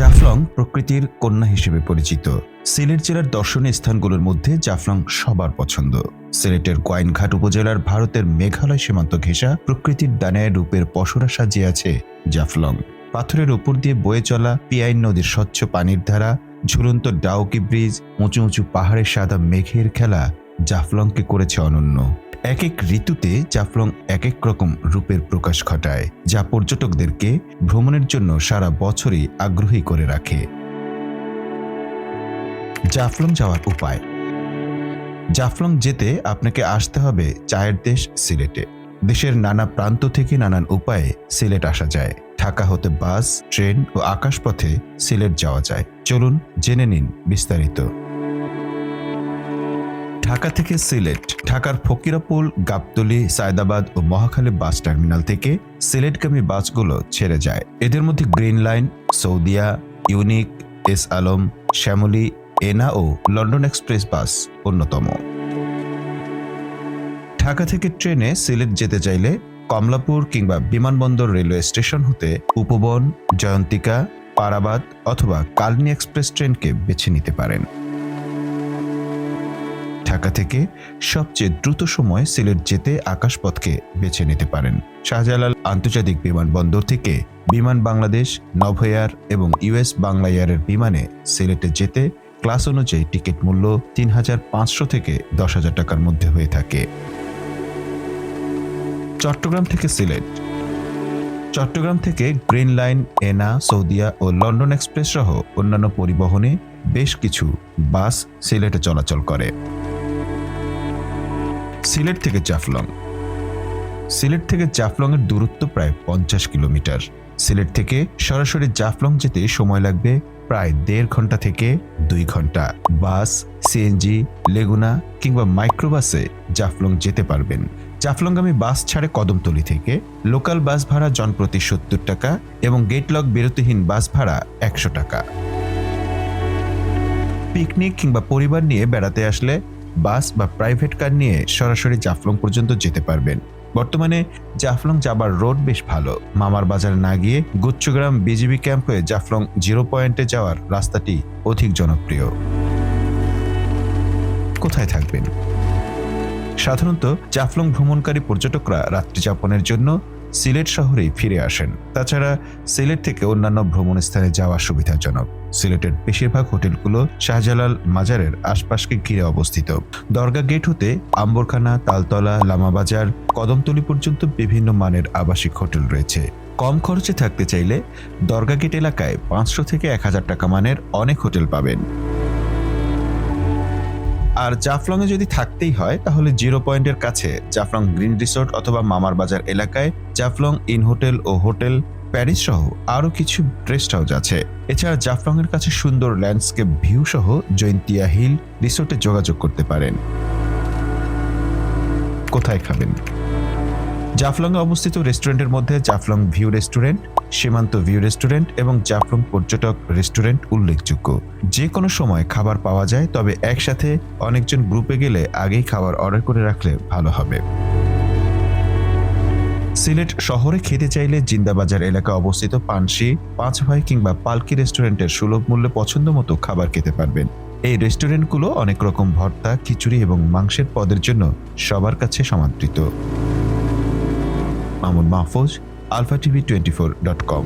জাফলং প্রকৃতির কন্যা হিসেবে পরিচিত। সিলেট জেলার দর্শনীয় স্থানগুলোর মধ্যে জাফলং সবার পছন্দ। সিলেটের গোয়াইনঘাট উপজেলার ভারতের মেঘালয় সীমান্ত ঘেঁষা প্রকৃতির দানায় রূপের পশরা সাজিয়ে আছে জাফলং। পাথরের উপর দিয়ে বয়ে চলা পিয়াইন নদীর স্বচ্ছ পানির ধারা, ঝুলন্ত ডাউকি ব্রিজ, উঁচু উঁচু পাহাড়ের সাদা মেঘের খেলা জাফলংকে করেছে অনন্য। এক এক ঋতুতে জাফলং এক এক রকম রূপের প্রকাশ ঘটায়, যা পর্যটকদেরকে ভ্রমণের জন্য সারা বছরই আগ্রহী করে রাখে। জাফলং যাওয়ার উপায়। জাফলং যেতে আপনাকে আসতে হবে চায়ের দেশ সিলেটে। দেশের নানা প্রান্ত থেকে নানান উপায়ে সিলেট আসা যায়। ঢাকা হতে বাস, ট্রেন ও আকাশপথে সিলেট যাওয়া যায়। চলুন জেনে নিন বিস্তারিত। ঢাকা থেকে সিলেট, ঢাকার ফকিরাপুল গাবতলী, সায়দাবাদ ও মহাখালী বাস টার্মিনাল থেকে সিলেটগামী বাসগুলো ছেড়ে যায়। এদের মধ্যে green line, Saudia, unique, S Alam, Shyamoli, Ena ও লন্ডন এক্সপ্রেস বাস অন্যতম। ঢাকা থেকে ট্রেনে সিলেট যেতে চাইলে কমলাপুর কিংবা বিমানবন্দর রেলওয়ে স্টেশন হতে উপবন, জয়ন্তিকা পারাবাদ অথবা কালনি এক্সপ্রেস ট্রেনকে বেছে নিতে পারেন। ঢাকা থেকে সবচেয়ে দ্রুত সময় সিলেট যেতে আকাশপথকে বেছে নিতে পারেন। শাহজালাল আন্তর্জাতিক বিমানবন্দর থেকে বিমান বাংলাদেশ, নভোয়ার এবং ইউএস বাংলা এয়ারের বিমানে সিলেটে যেতে ক্লাস অনুযায়ী টিকিট মূল্য তিন হাজার পাঁচশো থেকে দশ হাজার টাকার মধ্যে হয়ে থাকে। চট্টগ্রাম থেকে সিলেট। চট্টগ্রাম থেকে গ্রিন লাইন, এনা, সৌদিয়া ও লন্ডন এক্সপ্রেস সহ অন্যান্য পরিবহনে বেশ কিছু বাস সিলেটে চলাচল করে। সিলেট থেকে জাফলং। সিলেট থেকে জাফলং এর দূরত্ব প্রায় পঞ্চাশ কিলোমিটার। সিলেট থেকে সরাসরি জাফলং যেতে সময় লাগবে প্রায় দেড় ঘণ্টা থেকে দুই ঘণ্টা। বাস সিএনজি লেগুনা কিংবা মাইক্রোবাসে জাফলং যেতে পারবেন। জাফলংগামী বাস ছাড়ে কদমতলি থেকে লোকাল বাস ভাড়া জনপ্রতি সত্তর টাকা এবং গেটলক বিরতিহীন বাস ভাড়া একশো টাকা। পিকনিক কিংবা পরিবার নিয়ে বেড়াতে আসলে বাস বা প্রাইভেট কার নিয়ে সরাসরি জাফলং পর্যন্ত যেতে পারবেন। বর্তমানে জাফলং যাবার রোড বেশ ভালো। মামার বাজারে না গিয়ে গুচ্ছগ্রাম বিজিবি ক্যাম্প হয়ে জাফলং জিরো পয়েন্টে যাওয়ার রাস্তাটি অধিক জনপ্রিয়। কোথায় থাকবেন? সাধারণত জাফলং ভ্রমণকারী পর্যটকরা রাত্রিযাপনের জন্য সিলেট শহরেই ফিরে আসেন। তাছাড়া সিলেট থেকে অন্যান্য ভ্রমণ স্থানে যাওয়া সুবিধাজনক। সিলেটের বেশিরভাগ হোটেলগুলো শাহজালাল মাজারের আশপাশকে ঘিরে অবস্থিত। দরগা গেট হতে আম্বরখানা, তালতলা, লামাবাজার, কদমতলি পর্যন্ত বিভিন্ন মানের আবাসিক হোটেল রয়েছে। কম খরচে থাকতে চাইলে দরগা গেট এলাকায় পাঁচশো থেকে এক হাজার টাকা মানের অনেক হোটেল পাবেন। আর জাফলংয়ে যদি থাকতেই হয়, তাহলে জিরো পয়েন্টের কাছে জাফলং গ্রিন রিসোর্ট অথবা মামার বাজার এলাকায় জাফলং ইন হোটেল ও হোটেল প্যারিস সহ আরও কিছু রেস্ট হাউস আছে। এছাড়া জাফলং এর কাছে সুন্দর ল্যান্ডস্কেপ ভিউ সহ জৈন্তিয়া হিল রিসোর্টে যোগাযোগ করতে পারেন। কোথায় খাবেন? জাফলংয়ে অবস্থিত রেস্টুরেন্টের মধ্যে Jaflong view restaurant, Shimanto view restaurant এবং জাফলং পর্যটক রেস্টুরেন্ট উল্লেখযোগ্য। যে কোনো সময় খাবার পাওয়া যায়, তবে একসাথে অনেকজন গ্রুপে গেলে আগেই খাবার অর্ডার করে রাখলে ভালো হবে। সিলেট শহরে খেতে চাইলে জিন্দাবাজার এলাকা অবস্থিত পানসি পাঁচ ভাই কিংবা পালকি রেস্টুরেন্টের সুলভ মূল্যে পছন্দ মতো খাবার খেতে পারবেন। এই রেস্টুরেন্টগুলো অনেক রকম ভর্তা, খিচুড়ি এবং মাংসের পদের জন্য সবার কাছে সমাদৃত। Mamun Mahfuz alpha TV twenty four dot com.